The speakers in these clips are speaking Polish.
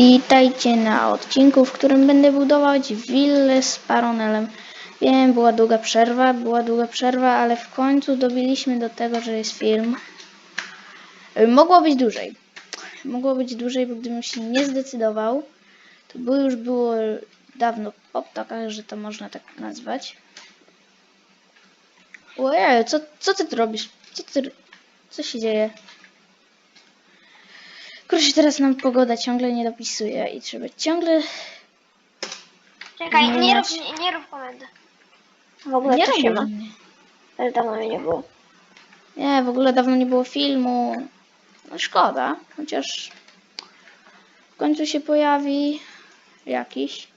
Witajcie na odcinku, w którym będę budować willę z Paronelem. Wiem, była długa przerwa, była długa przerwa, ale w końcu dobiliśmy do tego, że jest film. Y, Mogło być dłużej. Mogło być dłużej, bo gdybym się nie zdecydował, to by już było dawno po ptakach, że to można tak nazwać. Ojej, co, co ty robisz? Co ty, co się dzieje? Kurczę, teraz nam pogoda ciągle nie dopisuje i trzeba ciągle... Czekaj, nie rób, nie, nie rób komendy. W ogóle Nie to się ma. dawno mnie nie było. Nie, w ogóle dawno nie było filmu. No szkoda, chociaż w końcu się pojawi jakiś.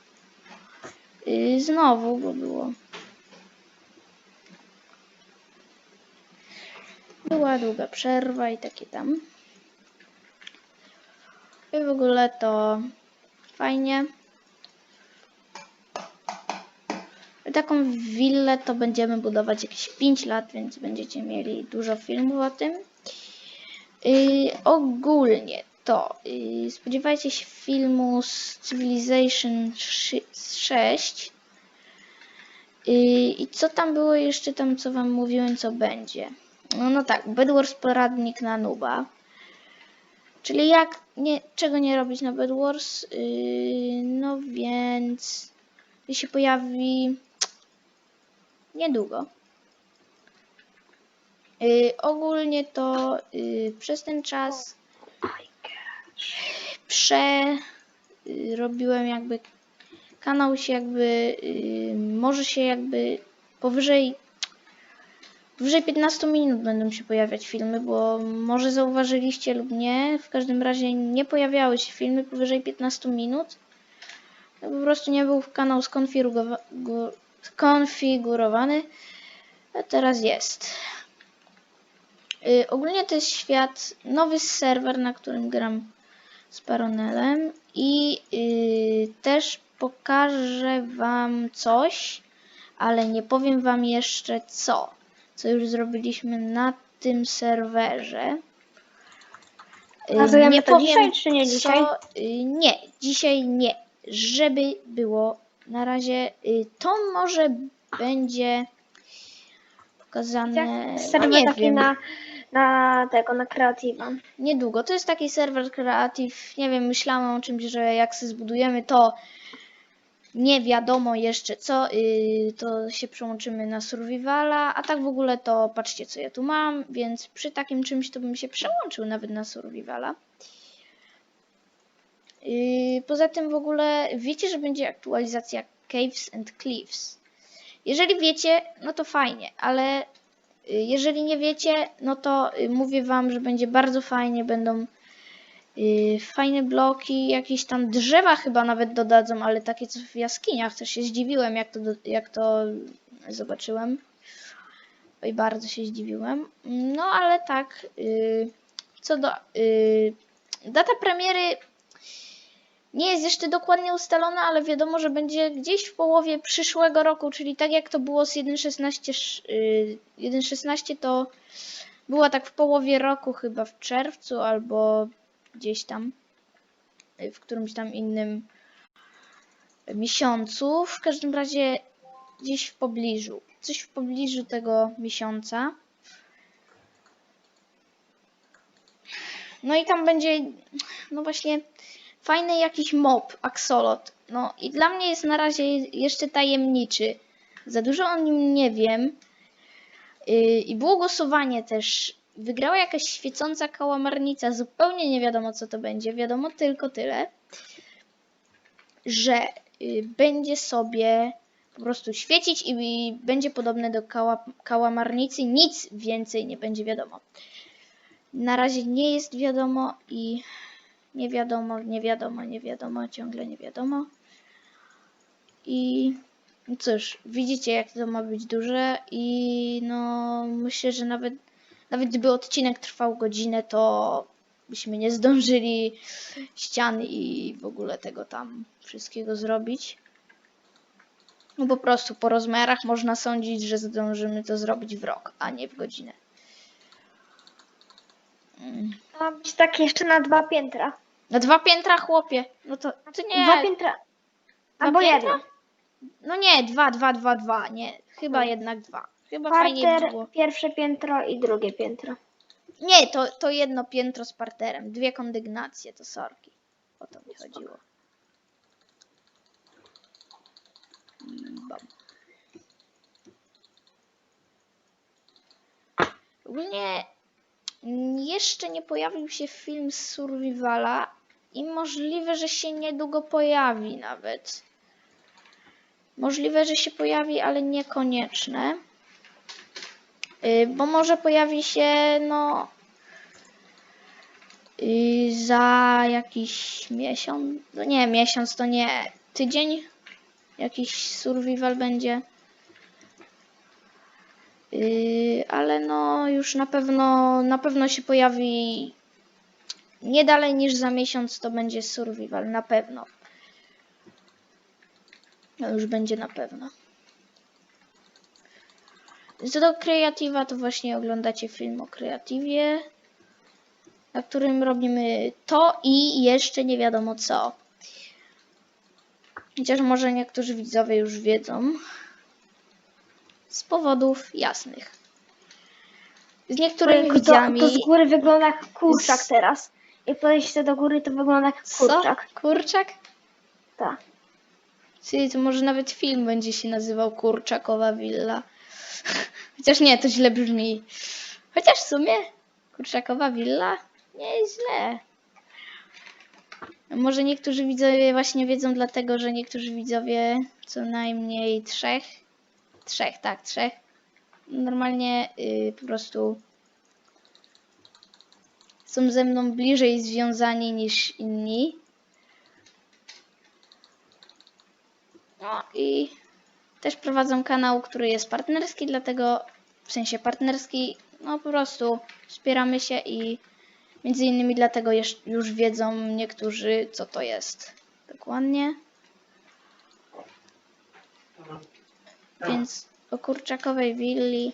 Yy, znowu, bo było. Była długa przerwa i takie tam. I w ogóle to fajnie. Taką willę to będziemy budować jakieś 5 lat, więc będziecie mieli dużo filmów o tym. Yy, ogólnie to yy, spodziewajcie się filmu z Civilization 6. Yy, I co tam było jeszcze tam, co wam mówiłem, co będzie? No, no tak, Bedwars poradnik na nuba. Czyli jak, nie, czego nie robić na Bedwars? Yy, no więc, gdy się pojawi niedługo. Yy, ogólnie to yy, przez ten czas prze yy, robiłem jakby kanał się jakby yy, może się jakby powyżej powyżej 15 minut będą się pojawiać filmy, bo może zauważyliście lub nie, w każdym razie nie pojawiały się filmy powyżej 15 minut. To po prostu nie był kanał skonfigurowa- gu- skonfigurowany, a teraz jest. Yy, ogólnie to jest świat, nowy serwer, na którym gram z Paronelem i yy, też pokażę Wam coś, ale nie powiem Wam jeszcze co, co już zrobiliśmy na tym serwerze. Yy, Nazujemy to dzisiaj, czy nie dzisiaj? yy, nie, dzisiaj nie. Żeby było na razie, yy, to może będzie pokazane. no Serwer nie taki wiem. na, na tego, na kreatywa. Niedługo. To jest taki serwer Creative. Nie wiem, myślałam o czymś, że jak sobie zbudujemy to nie wiadomo jeszcze co, yy, to się przełączymy na Survivala, a tak w ogóle to patrzcie co ja tu mam, więc przy takim czymś to bym się przełączył nawet na Survivala. Yy, poza tym w ogóle wiecie, że będzie aktualizacja Caves and Cliffs. Jeżeli wiecie, no to fajnie, ale y, jeżeli nie wiecie, no to y, mówię wam, że będzie bardzo fajnie, będą y, fajne bloki, jakieś tam drzewa chyba nawet dodadzą, ale takie co w jaskiniach, też się zdziwiłem jak to, jak to zobaczyłem. Oj, bardzo się zdziwiłem. No ale tak, y, co do y, data premiery nie jest jeszcze dokładnie ustalona, ale wiadomo, że będzie gdzieś w połowie przyszłego roku, czyli tak jak to było z 1.16, sz- y, 1.16 to była tak w połowie roku, chyba w czerwcu albo gdzieś tam, y, w którymś tam innym miesiącu. W każdym razie gdzieś w pobliżu, coś w pobliżu tego miesiąca. No i tam będzie, no właśnie, fajny jakiś mob, axolot. No i dla mnie jest na razie jeszcze tajemniczy. Za dużo o nim nie wiem. Yy, I było głosowanie też. Wygrała jakaś świecąca kałamarnica. Zupełnie nie wiadomo co to będzie. Wiadomo tylko tyle, że yy, będzie sobie po prostu świecić i, i będzie podobne do kała, kałamarnicy. Nic więcej nie będzie wiadomo. Na razie nie jest wiadomo i nie wiadomo, nie wiadomo, nie wiadomo, ciągle nie wiadomo. I no cóż, widzicie jak to ma być duże i no myślę, że nawet nawet gdyby odcinek trwał godzinę, to byśmy nie zdążyli ścian i w ogóle tego tam wszystkiego zrobić. No po prostu po rozmiarach można sądzić, że zdążymy to zrobić w rok, a nie w godzinę. Mm. Ma być tak jeszcze na dwa piętra. Na dwa piętra, chłopie. No to, to Dwa nie. piętra. Albo piętra? jedno. No nie, dwa, dwa, dwa, dwa. Nie, chyba jednak dwa. Chyba fajnie by Parter, było. pierwsze piętro i drugie piętro. Nie, to, to jedno piętro z parterem. Dwie kondygnacje, to sorki. O to mi chodziło. I bam. Ogólnie mm, jeszcze nie pojawił się film z Survivala i możliwe, że się niedługo pojawi nawet. Możliwe, że się pojawi, ale niekonieczne. Y, Bo może pojawi się, no, y, za jakiś miesiąc. No nie, miesiąc to nie. Tydzień jakiś survival będzie. Y, ale no, już na pewno, na pewno się pojawi. Nie dalej niż za miesiąc to będzie survival, na pewno. No już będzie na pewno. Co do kreatywa, to właśnie oglądacie film o kreatywie, na którym robimy to i jeszcze nie wiadomo co. Chociaż może niektórzy widzowie już wiedzą. Z powodów jasnych. Z niektórymi to, widzami. to z góry wygląda jak kurczak Z- teraz. Jak podejście do góry, to wygląda jak Co? kurczak. Kurczak? Tak. Czyli to może nawet film będzie się nazywał Kurczakowa Willa. Chociaż nie, to źle brzmi. Chociaż w sumie Kurczakowa Willa nie jest źle. Może niektórzy widzowie właśnie wiedzą dlatego, że niektórzy widzowie co najmniej trzech, trzech, tak, trzech, normalnie y, po prostu są ze mną bliżej związani niż inni. No i też prowadzą kanał, który jest partnerski, dlatego w sensie partnerski, no po prostu wspieramy się i między innymi dlatego już wiedzą niektórzy, co to jest dokładnie. Więc o kurczakowej willi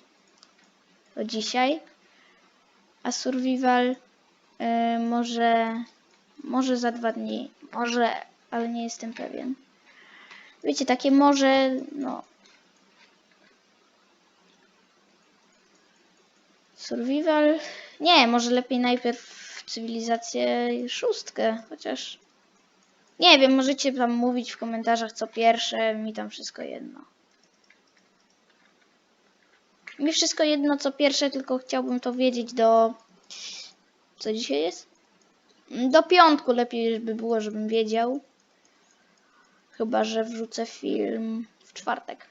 to dzisiaj, a survival y, może, może za dwa dni, może, ale nie jestem pewien. Wiecie, takie może, no. Survival? Nie, może lepiej najpierw cywilizację szóstkę, chociaż. Nie wiem, możecie tam mówić w komentarzach co pierwsze, mi tam wszystko jedno. Mi wszystko jedno co pierwsze, tylko chciałbym to wiedzieć do. Co dzisiaj jest? Do piątku lepiej by było, żebym wiedział. Chyba, że wrzucę film w czwartek.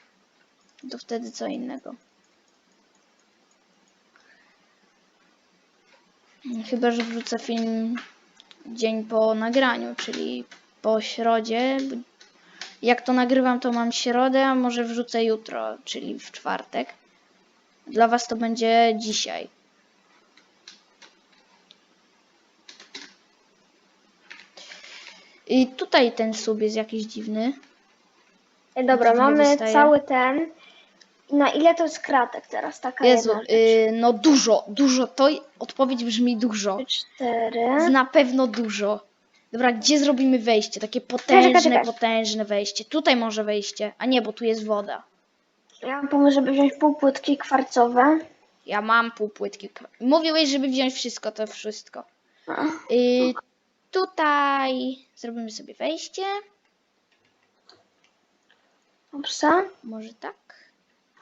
To wtedy co innego. Chyba, że wrzucę film dzień po nagraniu, czyli po środzie. Jak to nagrywam, to mam środę, a może wrzucę jutro, czyli w czwartek. Dla Was to będzie dzisiaj. I tutaj ten sub jest jakiś dziwny. Ej, dobra, Dziwnie mamy wystaje. cały ten. Na ile to jest kratek teraz? Taka Jezu, jedna y, no dużo, dużo. To i- odpowiedź brzmi dużo. Cztery. Na pewno dużo. Dobra, gdzie zrobimy wejście? Takie czekaj, potężne, czekaj. potężne wejście. Tutaj może wejście. A nie, bo tu jest woda. Ja mam pomysł, żeby wziąć półpłytki kwarcowe. Ja mam półpłytki. Mówiłeś, żeby wziąć wszystko, to wszystko. Y, tutaj zrobimy sobie wejście. Dobrze. Może tak?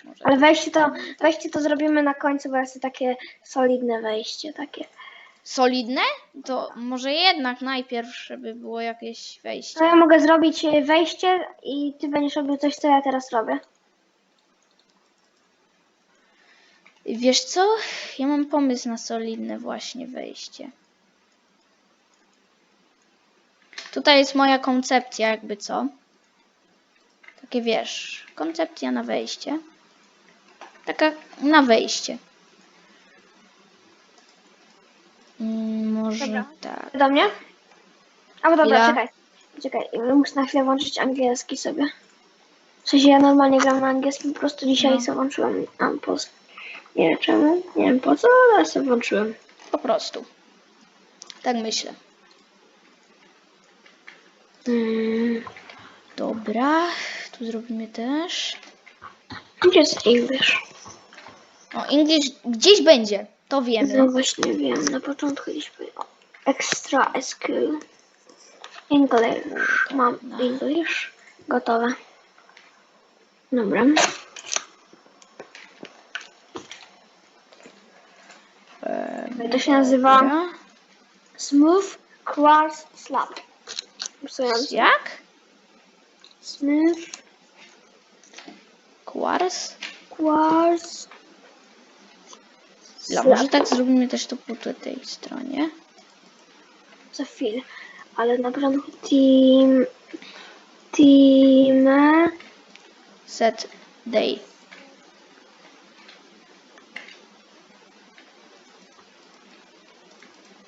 Może Ale tak. wejście to, wejście to zrobimy na końcu, bo jest to takie solidne wejście. Takie. Solidne? To może jednak najpierw, żeby było jakieś wejście. No ja mogę zrobić e, wejście i ty będziesz robił coś, co ja teraz robię. Wiesz co? Ja mam pomysł na solidne właśnie wejście. Tutaj jest moja koncepcja, jakby co. Takie wiesz, koncepcja na wejście. Taka na wejście. Mm, może Dobra. tak. Do mnie? Albo dobra, Chwila. czekaj. Czekaj, muszę na chwilę włączyć angielski sobie. W sensie ja normalnie gram na angielskim, po prostu dzisiaj No. sobie włączyłem Ampos. Nie wiem czemu, nie wiem po co, ale sobie włączyłem. Po prostu. Tak myślę. Mm. Dobra, tu zrobimy też. Gdzie jest English? O, English gdzieś będzie, to wiemy. No właśnie wiem, na początku gdzieś było. Extra SQL. English. Mam English. Gotowe. Dobra. To się nazywa. Smooth Quartz Slab. Jak? Smooth Quartz? Quartz Dobra, może tak zrobimy też to po tej stronie. Za chwilę. Ale na początku team... Team... Set day.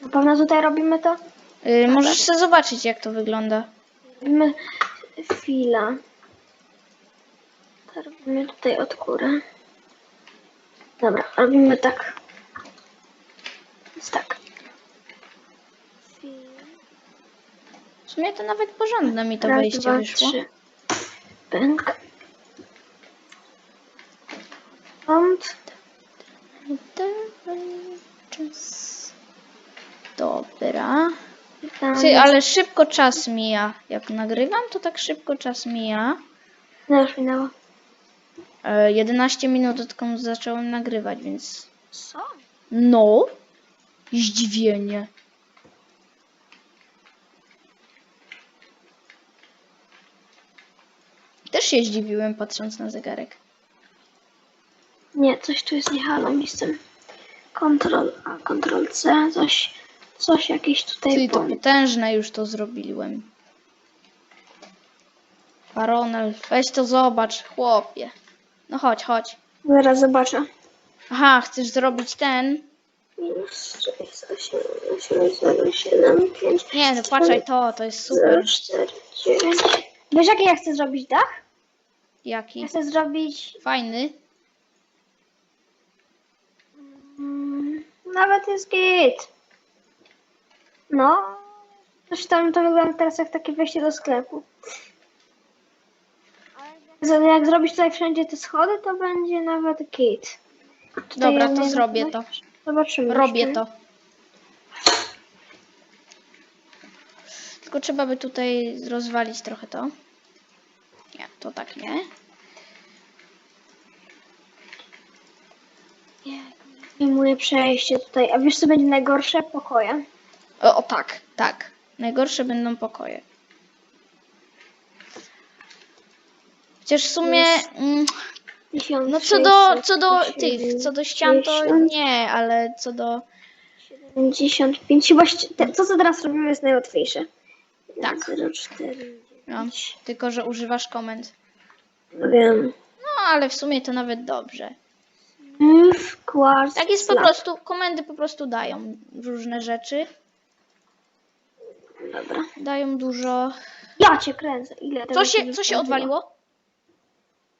Na pewno tutaj robimy to? Y, możesz sobie zobaczyć, jak to wygląda. Robimy chwila. To robimy tutaj od góry. Dobra, robimy tak. Jest tak. W sumie to nawet porządne mi to Raz, wejście dwa, wyszło. trzy. Stąd. Dobra. Tam. Ty, ale szybko czas mija. Jak nagrywam, to tak szybko czas mija. No już minęło. E, 11 minut odkąd zacząłem nagrywać, więc. Co? No. Zdziwienie. Też się zdziwiłem patrząc na zegarek. Nie, coś tu jest nie halo mi z tym. Ctrl A, Ctrl C, coś, coś jakieś tutaj Ty, to potężne już to zrobiłem. Baronel, weź to zobacz, chłopie. No chodź, chodź. Zaraz zobaczę. Aha, chcesz zrobić ten? Minus 6, 8, 8, 0, 7, 5, Nie, no patrzaj to, to jest super. 4, 9. Wiesz jaki ja chcę zrobić dach? Jaki? Ja chcę zrobić... Fajny. Mm, nawet jest git. No. Zresztą to wygląda teraz jak takie wejście do sklepu. Jak zrobić tutaj wszędzie te schody, to będzie nawet. Tutaj Dobra, ja to nie- zrobię to. Zobaczymy. Robię to. Tylko trzeba by tutaj rozwalić trochę to. Nie, to tak nie. Zajmuję przejście tutaj. A wiesz co będzie najgorsze? Pokoje. O, o tak, tak. Najgorsze będą pokoje. Chociaż w sumie, mm, no co do, co do tych, co do ścian to nie, ale co do, 75. Chyba to, co teraz robimy, jest najłatwiejsze. Tak. 04. no, tylko że używasz komend. No wiem. No, ale w sumie to nawet dobrze. Quartz, Tak jest po prostu, komendy po prostu dają różne rzeczy. Dobra. Dają dużo. Ja cię kręcę. Ile tego Co się, co się wypełniło? odwaliło?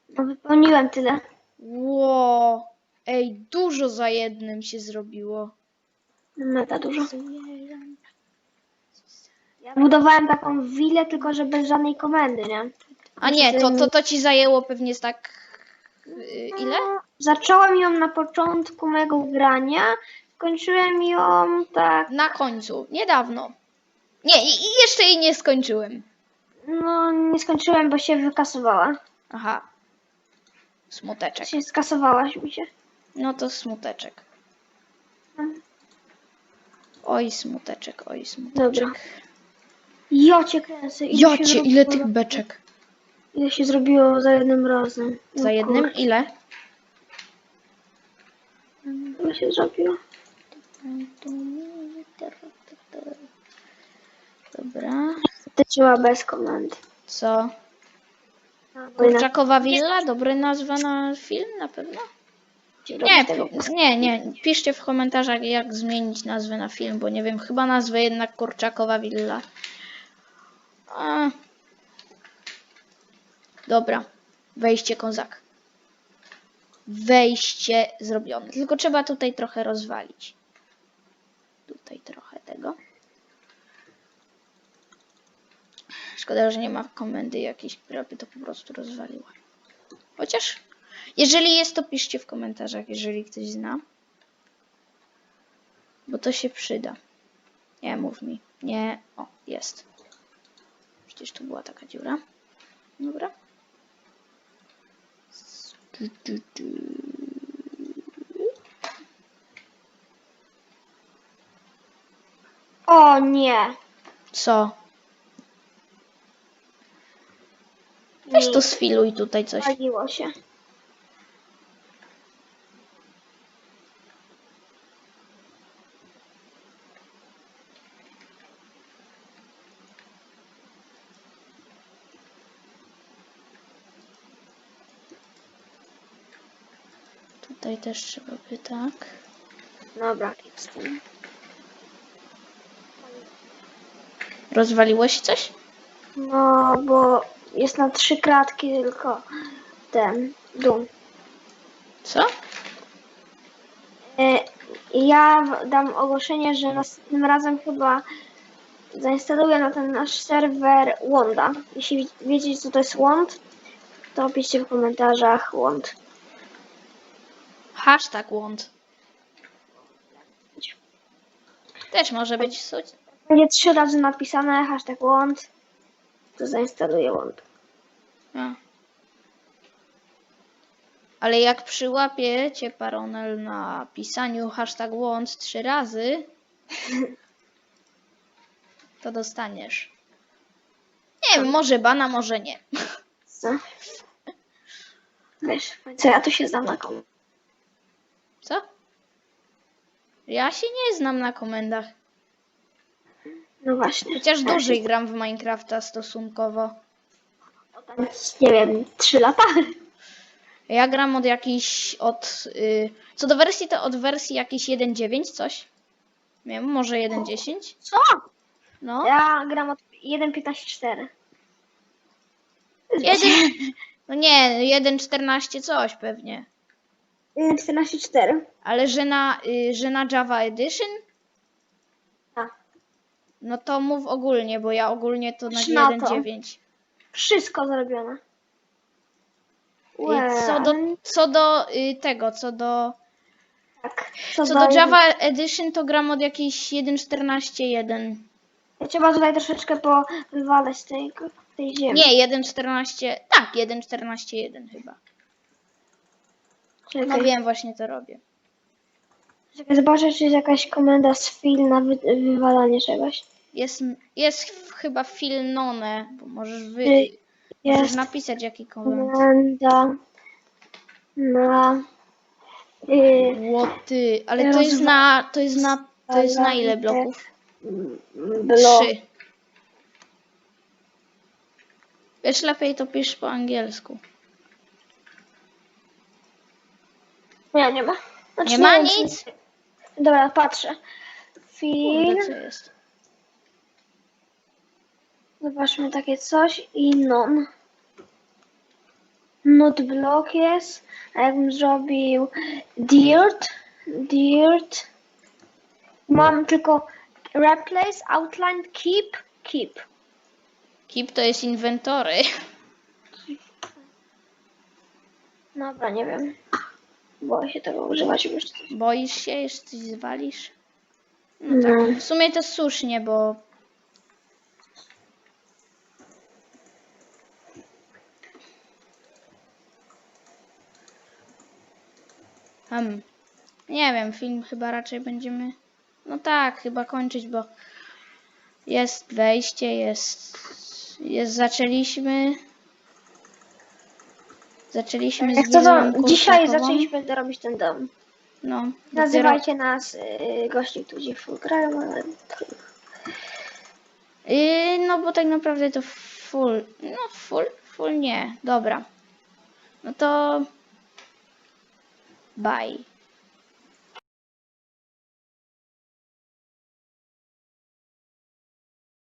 No wypełniłem tyle. Ło, ej, dużo za jednym się zrobiło. Mega dużo. Ja budowałem taką willę, tylko że bez żadnej komendy, nie? A nie, to, to, to ci zajęło pewnie z tak. y, Ile? No, Zacząłem ją na początku mego grania, skończyłem ją tak, Na końcu, niedawno. Nie, i, i jeszcze jej nie skończyłem. no nie skończyłem, bo się wykasowała. Aha. Smuteczek. Się skasowałaś mi się. No to smuteczek. Mm. Oj, smuteczek, oj, smuteczek. Dobra. Cię kręcę. Ile się Jocie, ile zrobiło- tych beczek? Ile się zrobiło za jednym razem? Za jednym? Ile? Ile się zrobiło? Dobra. Tyczyła bez komendy. Co? Kurczakowa Willa? Dobra nazwa na film na pewno? Nie, pi- nie, nie. Piszcie w komentarzach, jak zmienić nazwę na film, bo nie wiem, chyba nazwę jednak Kurczakowa Willa. A. Dobra. Wejście kozak. Wejście zrobione. Tylko trzeba tutaj trochę rozwalić. Tutaj trochę tego. Szkoda, że nie ma komendy jakiejś, która by to po prostu rozwaliła. Chociaż, jeżeli jest, to piszcie w komentarzach, jeżeli ktoś zna. Bo to się przyda. Nie, mów mi. Nie. O, jest. Przecież tu była taka dziura. Dobra. O nie. Co? To sfiluj tutaj coś. Paliło się. Tutaj też trzeba by tak. Dobra, tym. Rozwaliło się coś? No, bo jest na trzy kratki tylko ten dum. Co? E, Ja dam ogłoszenie, że następnym razem chyba zainstaluję na ten nasz serwer Wonda. Jeśli wi- wiecie, co to jest Wond, to piszcie w komentarzach Wond. Hashtag łąd. Też może być suć. Będzie trzy razy napisane hashtag Wond, to zainstaluję Wond. A. Ale jak przyłapiecie paronel na pisaniu hashtag łąd trzy razy, to dostaniesz. Nie wiem, może bana, może nie. Co? Wiesz, co ja tu się znam na kom. Co? Ja się nie znam na komendach. No właśnie. Chociaż dłużej gram w Minecrafta stosunkowo. Nie wiem, trzy lata. Ja gram od jakiejś, od... Y, co do wersji, to od wersji jakiejś 1.9 coś. Nie wiem, może 1.10. Co? No. Ja gram od 1.15.4. Jeden, no nie, 1.14 coś pewnie. 1.14.4. Ale że na, y, że na Java Edition? Tak. No to mów ogólnie, bo ja ogólnie to na Na to. 1.9. Wszystko zrobione. Co do, co do y, tego, co do, Tak. co do Java Edition to gram od jakiejś 1.14.1. Ja trzeba tutaj troszeczkę powywalać tej, tej ziemi. Nie, 1.14, tak, 1.14.1 chyba. Czekaj, No wiem, właśnie to robię. Czekaj, zobaczę, czy jest jakaś komenda z fil na wy, wywalanie czegoś. Jest, jest chyba filnone, bo możesz wy, Y, możesz Jest napisać jaki komenda na... Y, Łoty, ale to jest na, to jest na, to jest na ile bloków? blok. Trzy. Wiesz, lepiej to pisz po angielsku. Nie, nie ma. Znaczy, Nie ma wiem, czy- nic? Dobra, patrzę. Fil. Kurde, co jest? Zobaczmy takie coś i non. Not block jest. A jakbym zrobił dirt, dirt. Mam tylko replace, outline, keep, keep. Keep to jest inwentory. Dobra, nie wiem. Boję się tego używać już. Boisz się, jeszcze coś zwalisz? No tak. No. W sumie to słusznie, bo Hmm. Nie wiem, film chyba raczej będziemy. No tak, chyba kończyć, bo jest wejście, jest. Jest zaczęliśmy. Zaczęliśmy z Jak to, to dzisiaj zaczęliśmy robić ten dom. No, dopiero- Nazywajcie nas y, gości, którzy full grają, ale Yy, no bo tak naprawdę to full. No full, full nie. Dobra. No to. Bye.